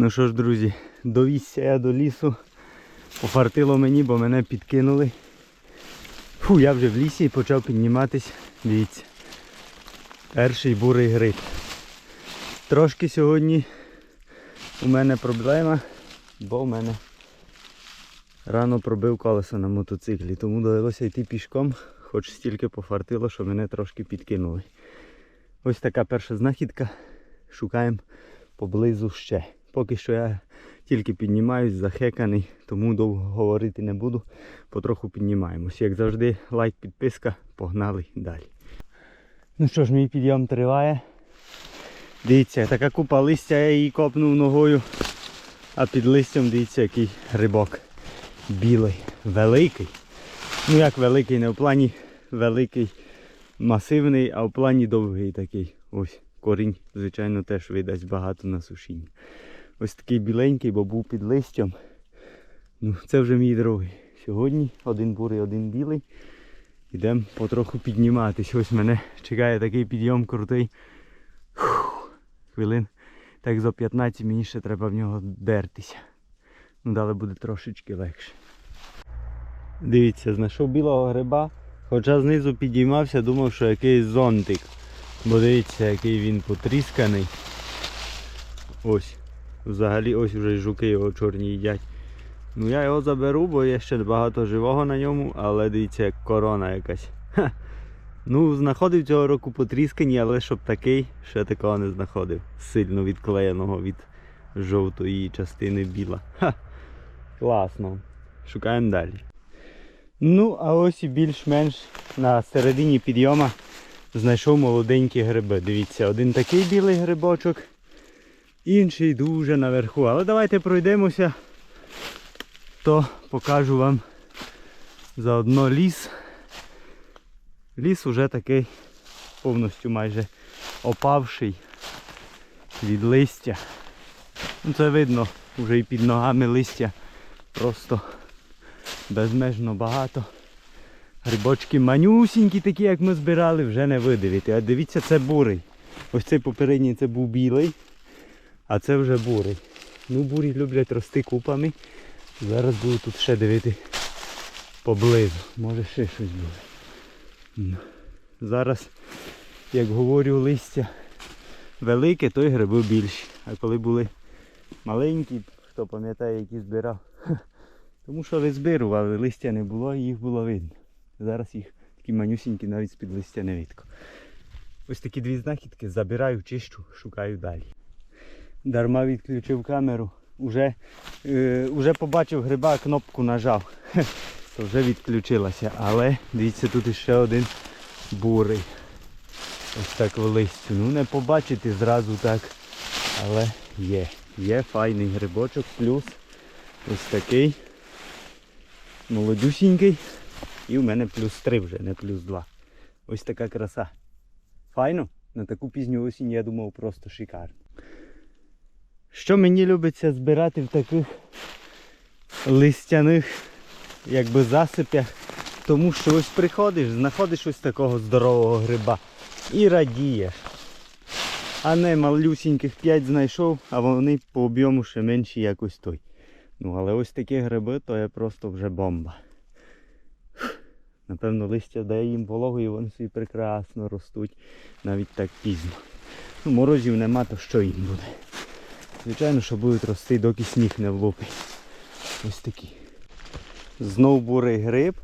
Ну що ж, друзі, довізся я до лісу. Пофартило мені, бо мене підкинули. Фу, я вже в лісі і почав підніматись. Дивіться. Перший бурий гриб. Трошки сьогодні у мене проблема, бо в мене рано пробив колесо на мотоциклі, тому довелося йти пішком, хоч стільки пофартило, що мене трошки підкинули. Ось така перша знахідка. Шукаємо поблизу ще. Поки що я тільки піднімаюсь, захеканий, тому довго говорити не буду. Потроху піднімаємось. Як завжди, лайк, підписка, погнали далі. Ну що ж, мій підйом триває. Дивіться, така купа листя, я її копнув ногою. А під листям дивіться який грибок. Білий, великий. Ну як великий, не в плані великий, масивний, а в плані довгий такий. Ось корінь, звичайно, теж видасть багато на сушіння. Ось такий біленький, бо був під листям. Ну, це вже мій другий. Сьогодні один бурий, один білий. Йдемо потроху підніматись. Ось мене чекає такий підйом крутий. Фух, хвилин. Так за 15 мені ще треба в нього дертися. Ну, далі буде трошечки легше. Дивіться, знайшов білого гриба. Хоча знизу підіймався, думав, що якийсь зонтик. Бо дивіться, який він потрісканий. Ось. Взагалі ось вже жуки його чорні їдять. Ну я його заберу, бо є ще багато живого на ньому, але дивіться, як корона якась. Ха. Ну, знаходив цього року потріскані, але щоб такий, ще такого не знаходив. Сильно відклеєного від жовтої частини біла. Ха. Класно. Шукаємо далі. Ну, а ось і більш-менш на середині підйома знайшов молоденькі гриби. Дивіться, один такий білий грибочок, інший дуже наверху. Але давайте пройдемося, то покажу вам заодно ліс. Ліс уже такий повністю майже опавший від листя. Ну, Це видно, вже і під ногами листя просто безмежно багато. Грибочки манюсінькі такі, як ми збирали, вже не видивити. А дивіться, це бурий. Ось цей попередній це був білий, а це вже бурий. Ну, бурі люблять рости купами. Зараз буду тут ще дивити поблизу. Може ще щось буде. Ну, Зараз, як говорю, листя велике, то й гриби більші. А коли були маленькі, хто пам'ятає, які збирав. Тому що визбирували, листя не було і їх було видно. Зараз їх такі манюсінькі навіть з-під листя не видко. Ось такі дві знахідки забираю, чищу, шукаю далі. Дарма відключив камеру. Уже, е, уже побачив гриба, кнопку нажав. То вже відключилася. Але дивіться, тут іще один бурий. Ось так в листю. Ну не побачити зразу так. Але є. Є файний грибочок, плюс ось такий молодюсінький. І в мене плюс 3 вже, не плюс 2. Ось така краса. Файно? На таку пізню осінь я думав просто шикарно. Що мені любиться збирати в таких листяних якби засипях, тому що ось приходиш, знаходиш ось такого здорового гриба і радієш. А не малюсіньких 5 знайшов, а вони по об'єму ще менші якось той. Ну але ось такі гриби, то є просто вже бомба. Напевно, листя дає їм вологу і вони собі прекрасно ростуть навіть так пізно. Ну, морозів нема, то що їм буде? Звичайно, що будуть рости, доки сніг не влупить. Ось такі. Знов бурий гриб.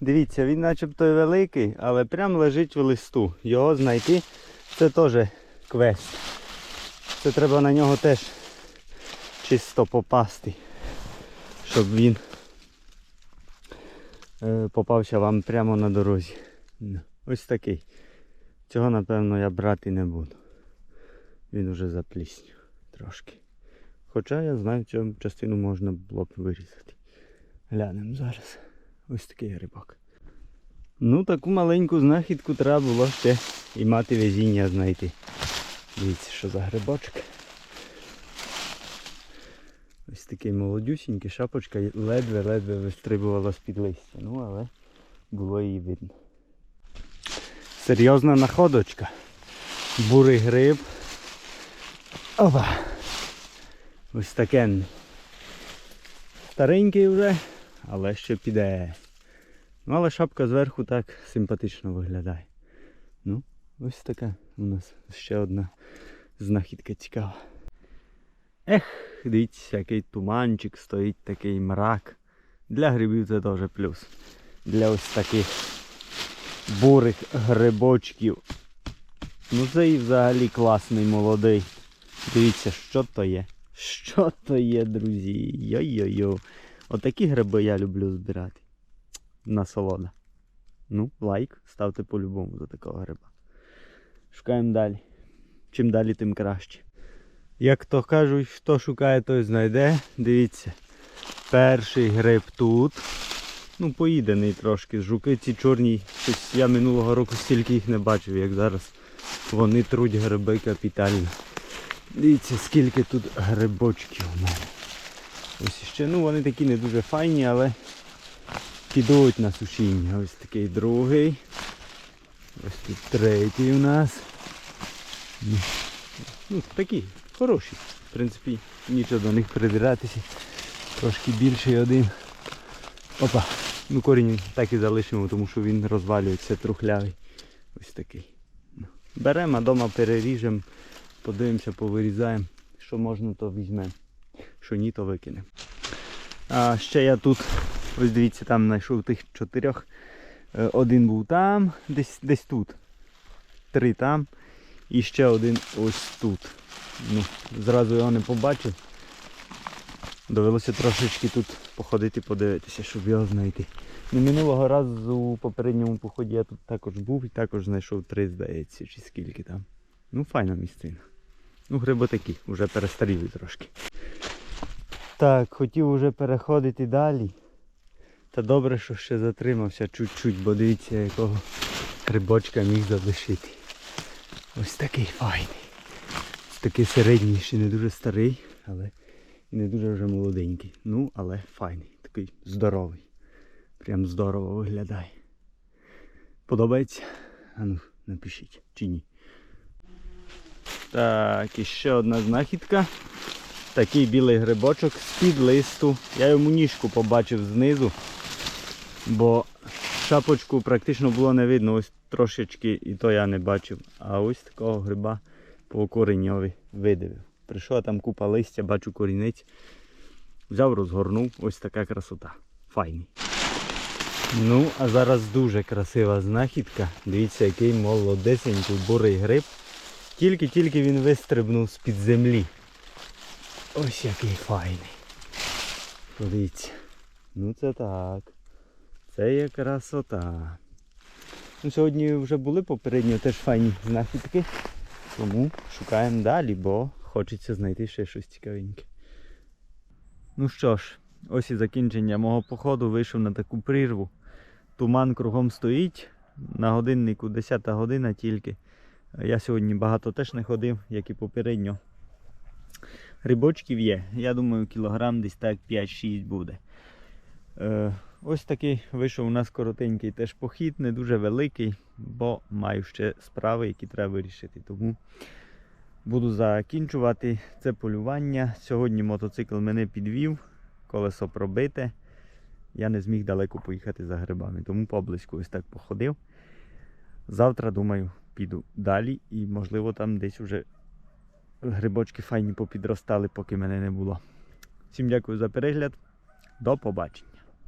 Дивіться, він начебто великий, але прям лежить в листу. Його знайти це теж квест. Це треба на нього теж чисто попасти, щоб він е, попався вам прямо на дорозі. Ось такий. Цього, напевно, я брати не буду. Він уже запліснів трошки. Хоча я знаю, цю частину можна було б вирізати. Глянемо зараз. Ось такий грибок. Ну, таку маленьку знахідку треба було ще і мати везіння знайти. Дивіться, що за грибочок. Ось такий молодюсінький, шапочка ледве-ледве вистрибувала з-під листя. Ну, але було її видно. Серйозна находочка. Бурий гриб. Опа. Ось такенний. Старенький вже, але ще піде. Ну, але шапка зверху так симпатично виглядає. Ну, ось така у нас ще одна знахідка цікава. Ех, дивіться, який туманчик стоїть, такий мрак. Для грибів це теж плюс. Для ось таких бурих грибочків. Ну це і взагалі класний молодий. Дивіться, що то є. Що то є, друзі? Йо-йо-йо. Отакі гриби я люблю збирати. Насолода. Ну, лайк ставте по-любому за такого гриба. Шукаємо далі. Чим далі, тим краще. Як то кажуть, хто шукає, той знайде. Дивіться. Перший гриб тут. Ну, поїдений трошки. Жуки ці чорні. Щось я минулого року стільки їх не бачив, як зараз. Вони труть гриби капітально. Дивіться, скільки тут грибочків у мене. Ось ще, ну вони такі не дуже файні, але підуть на сушіння. Ось такий другий. Ось тут третій у нас. Ну, Ну, такі, хороші. В принципі, нічого до них придиратися. Трошки більший один. Опа. Ну корінь так і залишимо, тому що він розвалюється трухлявий. Ось такий. Ну, Беремо, а вдома переріжемо, подивимося, повирізаємо. Що можна, то візьмемо. Що ні, то викинемо. А ще я тут, ось дивіться, там знайшов тих чотирьох. Е, Один був там, десь, десь тут. Три там. І ще один ось тут. Ну, зразу його не побачив. Довелося трошечки тут походити, подивитися, щоб його знайти. Ну, минулого разу у попередньому поході я тут також був і також знайшов три, здається, чи скільки там. Ну, файна місцина. Ну, гриби такі, вже перестаріли трошки. Так, хотів уже переходити далі. Та добре, що ще затримався чуть-чуть, бо дивіться, якого грибочка міг залишити. Ось такий файний. Такий середній, ще не дуже старий, але і не дуже вже молоденький. Ну, але файний, такий здоровий. Прям здорово виглядає. Подобається? А ну, напишіть, чи ні. Так, і ще одна знахідка. Такий білий грибочок з-під листу. Я йому ніжку побачив знизу, бо шапочку практично було не видно, ось трошечки і то я не бачив. А ось такого гриба по кореньові видивив. Прийшла там купа листя, бачу корінець. Взяв, розгорнув, ось така красота. Файний. Ну, а зараз дуже красива знахідка. Дивіться, який молодесенький бурий гриб. Тільки-тільки він вистрибнув з-під землі. Ось який файний. Подивіться. Ну це так. Це є красота. Ну, Сьогодні вже були попередньо теж файні знахідки. Тому шукаємо далі, бо хочеться знайти ще щось цікавеньке. Ну що ж, ось і закінчення мого походу вийшов на таку прірву. Туман кругом стоїть. На годиннику 10 година тільки. Я сьогодні багато теж не ходив, як і попередньо. Грибочків є. Я думаю, кілограм десь так 5-6 буде. Е, ось такий вийшов у нас коротенький теж похід, не дуже великий, бо маю ще справи, які треба вирішити. Тому буду закінчувати це полювання. Сьогодні мотоцикл мене підвів, колесо пробите. Я не зміг далеко поїхати за грибами, тому поблизько ось так походив. Завтра, думаю, піду далі і, можливо, там десь вже грибочки файні попідростали, поки мене не було. Всім дякую за перегляд. До побачення.